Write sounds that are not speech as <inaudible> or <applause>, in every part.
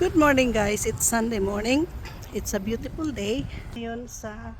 Good morning guys, it's Sunday morning. It's a beautiful day. Ngayon sa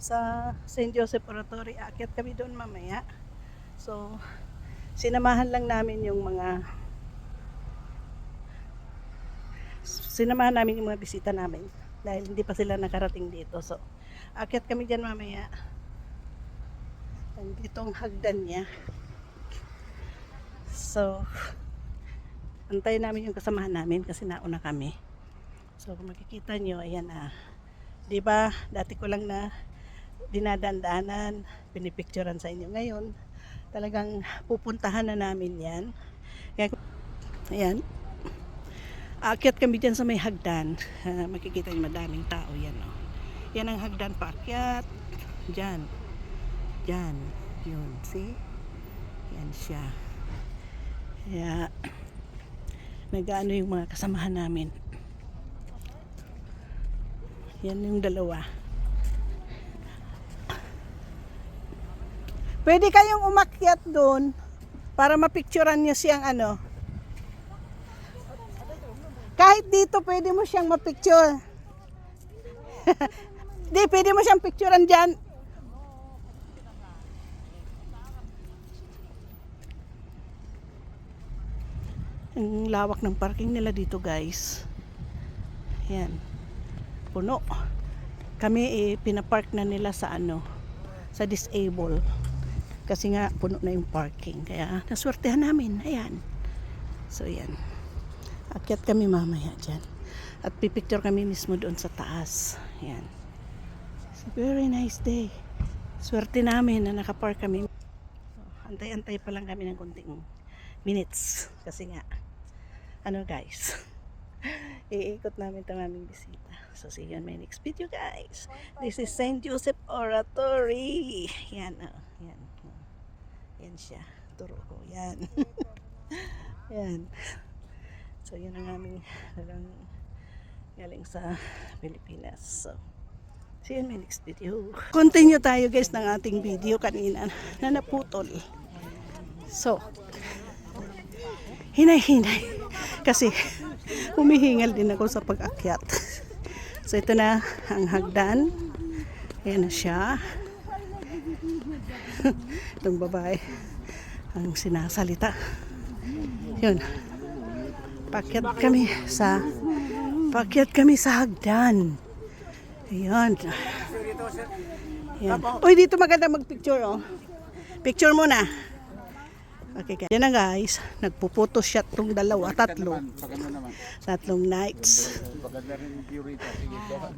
sa St. Joseph Oratory, aakyat kami doon mamaya. So, sinamahan lang namin yung mga sinamahan namin yung mga bisita namin dahil hindi pa sila nakarating dito. So, aakyat kami dyan mamaya. Dito ang hagdan niya. So, antayin namin yung kasamahan namin kasi nauna kami. So kung makikita nyo, ayan ah. 'Di ba? Dati ko lang na dinadandaanan, pinipicturean sa inyo ngayon. Talagang pupuntahan na namin 'yan. Kaya ayan. Aakyat kami dyan sa may hagdan. Ah, makikita nyo madaming tao yan. Oh. Yan ang hagdan paakyat. Diyan. Diyan. Yun. See? Yan siya. Kaya nag-ano yung mga kasamahan namin. Yan yung dalawa. Pwede kayong umakyat doon para mapicturean nyo siyang ano. Kahit dito pwede mo siyang mapicture. <laughs> Di, pwede mo siyang picturean dyan. Ang lawak ng parking nila dito guys. Yan. Puno. Kami eh, pinapark na nila sa ano, sa disable. Kasi nga puno na yung parking. Kaya naswertehan namin. Ayan. So yan. Akyat kami mamaya dyan. At pipicture kami mismo doon sa taas. Yan. It's a very nice day. Swerte namin na nakapark kami. So, antay-antay pa lang kami ng konting minutes. Kasi nga, ano guys, <laughs> iikot namin ito aming bisita. So see you on my next video guys. This is St. Joseph Oratory. Yan, oh, yan. oh. Yan siya. Turo ko. Yan. <laughs> yan. So yun ang aming talagang galing sa Pilipinas. So, see you on my next video. Continue tayo guys ng ating video kanina na naputol. So, hinay-hinay. Kasi humihingal din ako sa pag-akyat. So ito na ang hagdan. Ayan na siya. <laughs> Itong babae ang sinasalita. Yun. Pakyat kami sa pakyat kami sa hagdan. Ayan. Ayan. Uy, dito maganda magpicture oh. Picture muna. Okay, guys. Yan na guys. Nagpuputo shot tong dalawa, tatlo. Ano naman, Tatlong nights.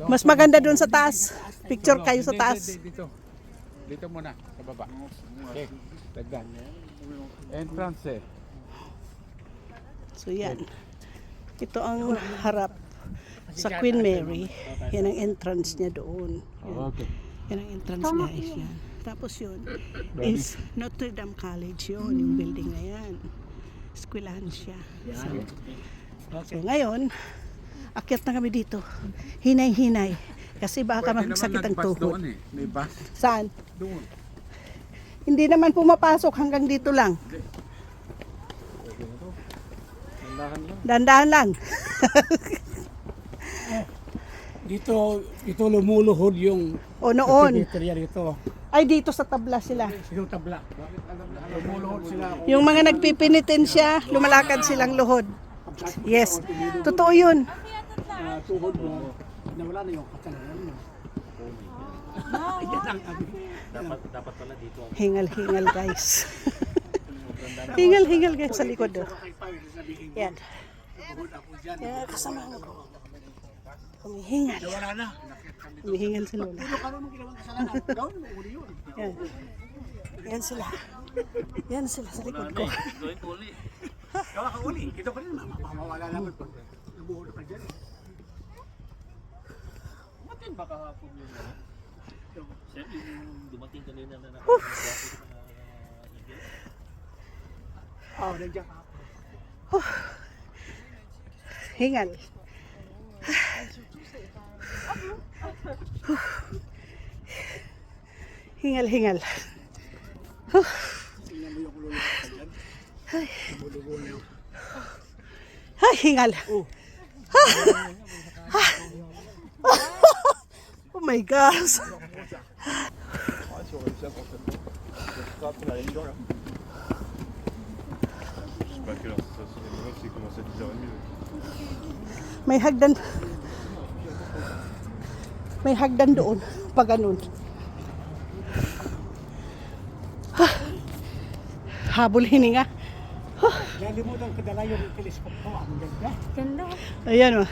Mas maganda doon sa taas. Picture kayo sa taas. Dito. Dito muna, sa baba. Okay, dagdag. Entrance eh. So yan. Ito ang harap sa Queen Mary. Yan ang entrance niya doon. Yan, Okay. yan ang entrance guys. Yan. Tapos yun <laughs> is Notre Dame College yun. Yung building na yan. Eskwelahan siya. So, so ngayon, akyat na kami dito. Hinay-hinay. Kasi baka Pwede magsakit ang naman nag-bus tuhod. doon eh. May bus Saan? doon. Hindi naman pumapasok hanggang dito lang. Dandahan lang. <laughs> Dito, dito lumuluhod yung O noon. Dito. Ay, dito sa tabla sila. Yung tabla. Lumuluhod sila. Yung mga nagpipinitensya, lumalakad silang luhod. Yes. Totoo yun. Uh, tuhod mo, nawala na yung kasalanan mo. Yan ang abi. Hingal-hingal guys. Hingal-hingal guys sa likod. Oh. Yan. Yan, kasama ko. Humihingal. Wala na. Humihingal si Lola. <laughs> Yun. Yan. Yan sila. Yan sila sa likod ko. Gawa ka uli. Ito ka rin, mama- mamawala naman pag lumuhod ka dyan. Matin ba kahapon yun? ano? Siya yung dumating kanina na naka Oh, nandiyan ka. Hingal. Hingal, hingal. Dyan. Lumuluhod yun. Ay, hingal. oh my gosh. Je sais pas à quelle heure c'est ça. c'est- Moi, c'est commencé à 10h30. mais- May hagdan. May hagdan doon. <laughs> Pag ganun. Ah. Habol hininga. Nalimutan ko dala yung telescope ko. Ang ganda. Ganda. Ayan oh.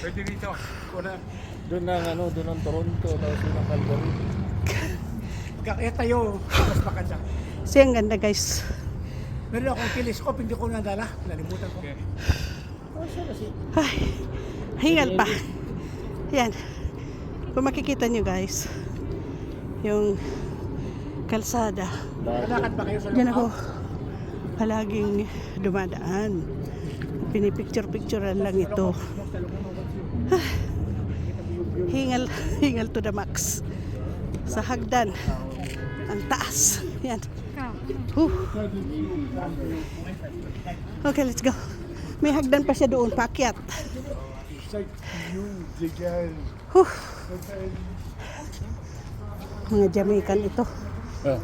Pwede rito. Kuna. Doon ng ano, doon ng Toronto, tapos doon Calgary. Kaya tayo, mas maganda. Siya ang ganda guys. Meron akong telescope, hindi ko nadala. Nalimutan ko. Ay, hingal pa. Yan. Kung makikita nyo guys, yung kalsada. Kalakad ba kayo sa Diyan ako palaging dumadaan. Pinipicture-picturean lang ito. Ah, <sighs> hingal, hingal to the max. Sa hagdan. Ang taas. Yan. Huh. Okay, let's go. May hagdan pa siya doon, paakyat. Huh. Mga Jamaican ito. Oh.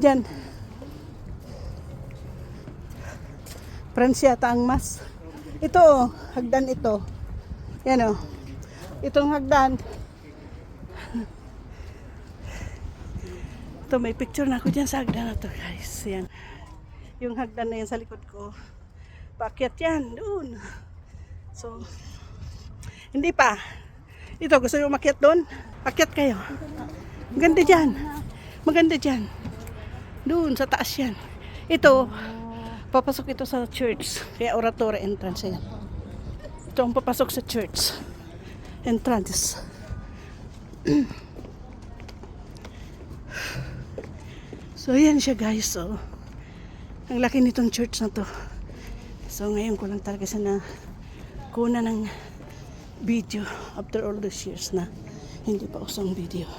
Diyan. France yata ang mas. Ito, oh, hagdan ito. Yan oh. Itong hagdan. Ito, may picture na ako dyan sa hagdan na to, guys. Yan. Yung hagdan na yan sa likod ko. Paakyat yan, doon. So, hindi pa. Ito, gusto nyo umakyat doon? Akyat kayo. Maganda dyan. Maganda dyan. Doon, sa taas yan. Ito, papasok ito sa church. Kaya oratory entrance yan. Ito ang papasok sa church. Entrance. <clears throat> so, yan siya guys. So, ang laki nitong church na to. So, ngayon ko lang talaga siya na kuna ng video after all these years na hindi pa usang video.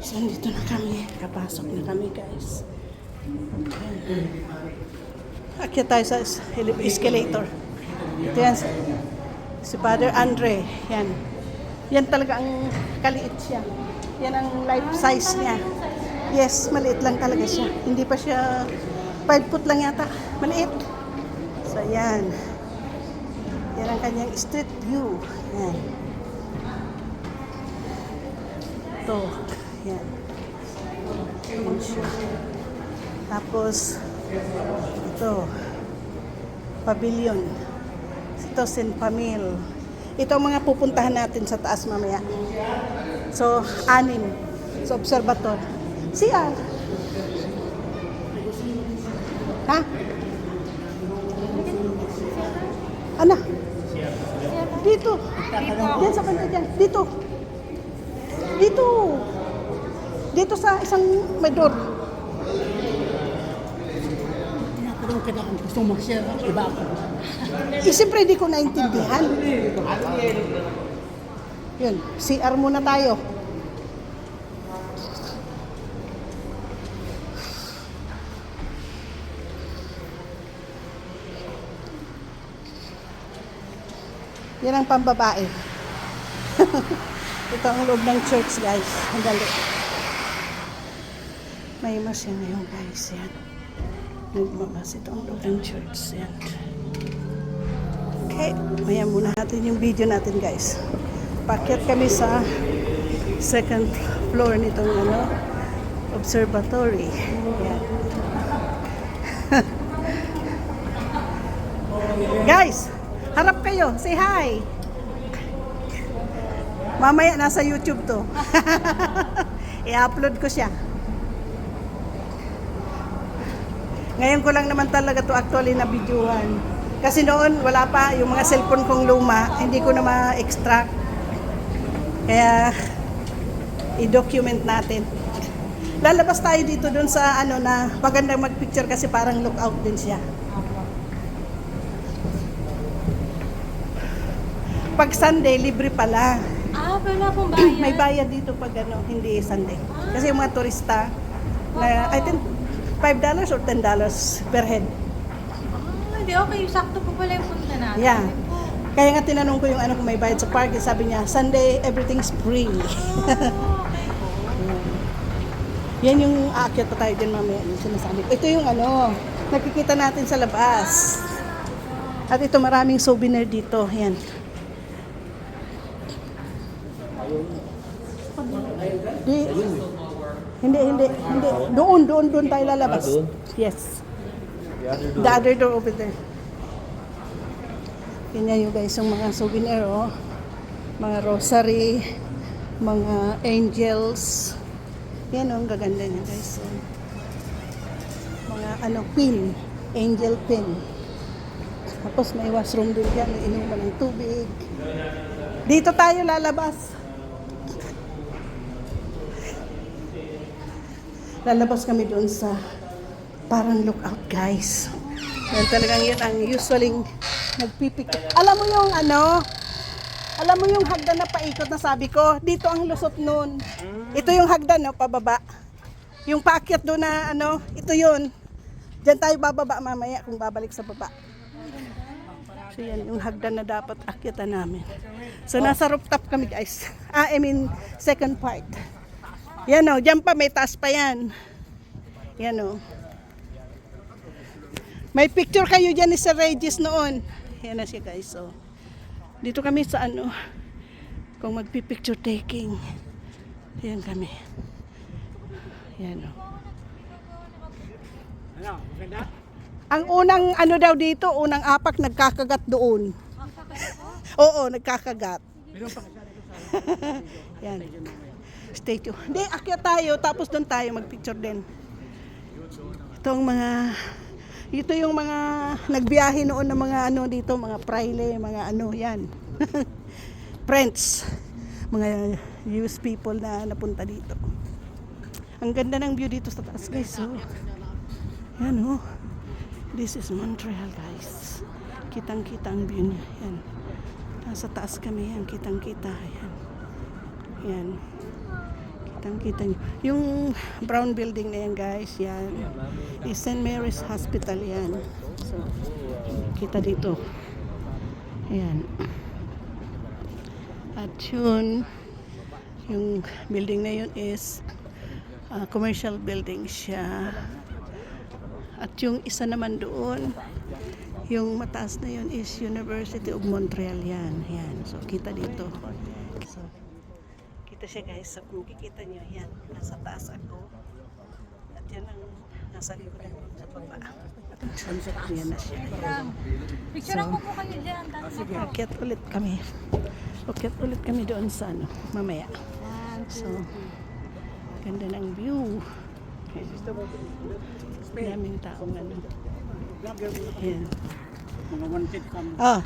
So, dito na kami. Kapasok na kami, guys. Akyat tayo sa escalator. Ito yan. Si Father Andre. Yan. Yan talaga ang kaliit siya. Yan ang life size niya. Yes, maliit lang talaga siya. Hindi pa siya 5 foot lang yata. Maliit. So, yan. Yan ang kanyang street view. Yan. Ito. Yan. Tapos, ito. Pavilion. Ito, San Pamil. Ito ang mga pupuntahan natin sa taas mamaya. So, anim. Sa observator. CR. Ha? Ana? Dito. Diyan sa kanta dyan. Dito. Dito. Dito sa isang may door. Tinatanong ka na kung gusto mag-share ng iba ako. Eh, siyempre hindi ko naintindihan. Yun, CR muna tayo. Yan ang pambabae. <laughs> Ito ang loob ng church, guys. Ang dali. May mas yan ngayon, guys. Yan. Nagmamas ito ang loob ng church. Yan. Okay, maya muna natin yung video natin guys. Pakyat kami sa second floor nitong ano, observatory. Yan. <laughs> guys, harap kayo. Say hi. Mamaya nasa YouTube to. <laughs> I-upload ko siya. Ngayon ko lang naman talaga to actually na videohan. Kasi noon wala pa yung mga cellphone kong luma, hindi ko na ma-extract. Kaya i-document natin. Lalabas tayo dito dun sa ano na magandang mag-picture kasi parang lookout din siya. Pag Sunday, libre pala. Ah, wala pong bayad. <clears throat> May bayad dito pag ano, hindi Sunday. Kasi yung mga turista, na, I think $5 or $10 per head. Ah, Hindi, okay. Sakto po pala yung punta natin. Yeah. Kaya nga tinanong ko yung ano kung may bayad sa park, sabi niya, Sunday, everything's free. Ah, okay po. <laughs> Yan yung aakyat pa tayo dyan mamaya, yung sinasabi ko. Ito yung ano, nakikita natin sa labas. At ito maraming souvenir dito. Yan. Di, hindi, hindi, hindi. Doon, doon, doon tayo lalabas. Yes. The other door over there. Ganyan yung guys, yung mga souvenir, oh. Mga rosary, mga angels. Yan, oh, ang gaganda niya guys. oh. Mga ano, pin. Angel pin. Tapos may washroom din dyan, inuman ng tubig. Dito tayo lalabas. Lalabas kami doon sa parang lookout guys. Yan talagang yun ang usually nagpipik. Alam mo yung ano, alam mo yung hagdan na paikot na sabi ko, dito ang lusot nun. Ito yung hagdan, no, pababa. Yung paakyat doon na ano, ito yun. Diyan tayo bababa mamaya kung babalik sa baba. So yan yung hagdan na dapat akyatan namin. So nasa rooftop kami guys. Ah, I mean second part. Yan o, dyan pa may taas pa yan. Yan o. May picture kayo dyan ni Sir Regis noon. Yan na siya guys. So, dito kami sa ano, kung magpipicture taking. Yan kami. Yan o. Ano, maganda? Ang unang ano daw dito, unang apak nagkakagat doon. <laughs> Oo, nagkakagat. <laughs> Yan. Stay tuned. Hindi, akyat tayo, tapos doon tayo magpicture din. Itong mga, ito yung mga nagbiyahe noon ng mga ano dito, mga praile, mga ano, yan. <laughs> Friends, mga Jewish people na napunta dito. Ang ganda ng view dito sa taas guys. Oh. Yan oh. This is Montreal guys. Kitang kita ang view niya. Yan. Nasa taas kami yan. Kitang kita. Yan. Yan. Kitang kita niyo. Yung brown building na yan guys. Yan. Is St. Mary's Hospital yan. So, kita dito. Yan. At yun, yung building na yun is uh, commercial building siya. At yung isa naman doon, yung mataas na yun is University of Montreal yan. Yan. So, kita dito. Siya guys. So, kung kikita nyo, yan. Nasa taas ako. At yan ang nasa likod ako sa baba. Yan na siya. Picture ko po kayo dyan. Tama. Akyat ulit kami. Akyat ulit kami doon sa ano, mamaya. So, ganda ng view. Daming taong ano. Yan. Mga wanted kami. Ah,